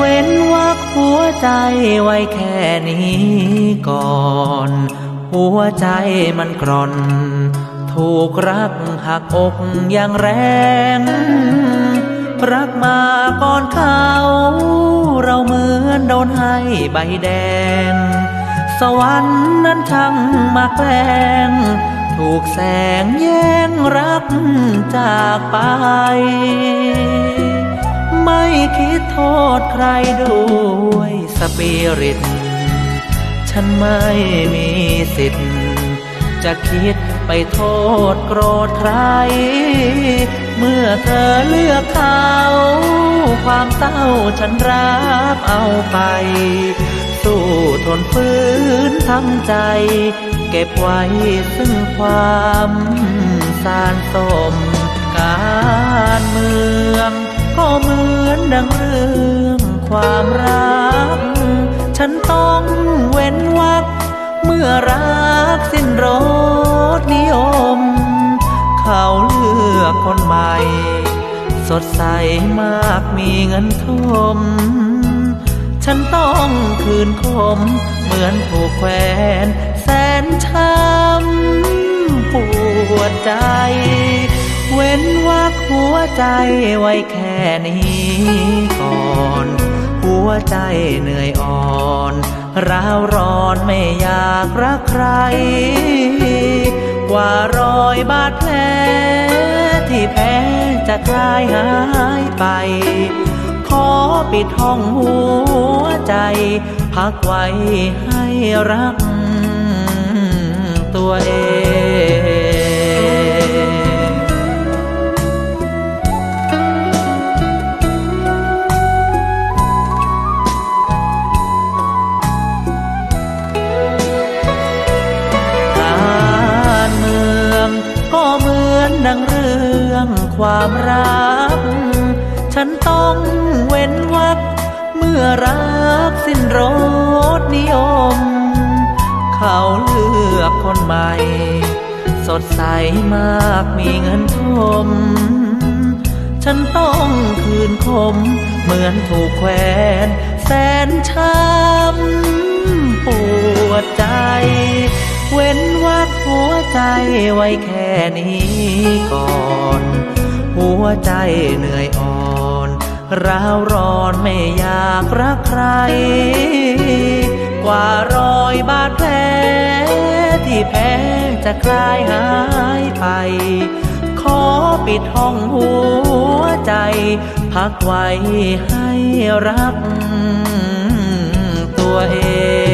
เว้นวักหัวใจไว้แค่นี้ก่อน หัวใจมันกร่อน ถูกรักหักอกอย่างแรง รักมาก่อนเขา เราเหมือนโดนให้ใบแดง สวรรค์นั้นช่างมาแกล้งถูกแสงแย่งรักจากไป ไม่คิดโทษใครด้วยสปิริต ฉันไม่มีสิทธิ์ จะคิดไปโทษโกรธใคร เมื่อเธอเลือกเขาความเศร้าฉันรับเอาไป สู้ทนฝืนทำใจ เก็บไว้ซึ่งความสารสมการเมือง ก็เหมือนดังเรื่องความรัก ฉันต้องเว้นวักเมื่อรักสิ้นรสนิยม เขาเลือกคนใหม่ สดใสมากมีเงินทม ฉันต้องคืนคม เหมือนถูกแขวนแสนช้ำปวดใจ เว้นวัก หัวใจไว้แค่นี้ก่อน หัวใจเหนื่อยอ่อนร้าวร้อนไม่อยากรักใคร กว่ารอยบาดแผลที่แพ้จะคลายหายไป ขอปิดห้องหัวใจ พักไว้ให้รัก ความรัก ฉันต้องเว้นวักเมื่อรักสิ้นรสนิยม เขาเลือกคนใหม่ สดใสมากมีเงินทม ฉันต้องคืนคม เหมือนถูกแขวนแสนช้ำปวดใจเว้นวักหัวใจไว้แค่นี้ก่อน หัวใจเหนื่อยอ่อนร้าวร้อนไม่อยากรักใคร กว่ารอยบาดแผลที่แพ้จะคลายหายไป ขอปิดห้องหัวใจ พักไว้ให้รักตัวเอง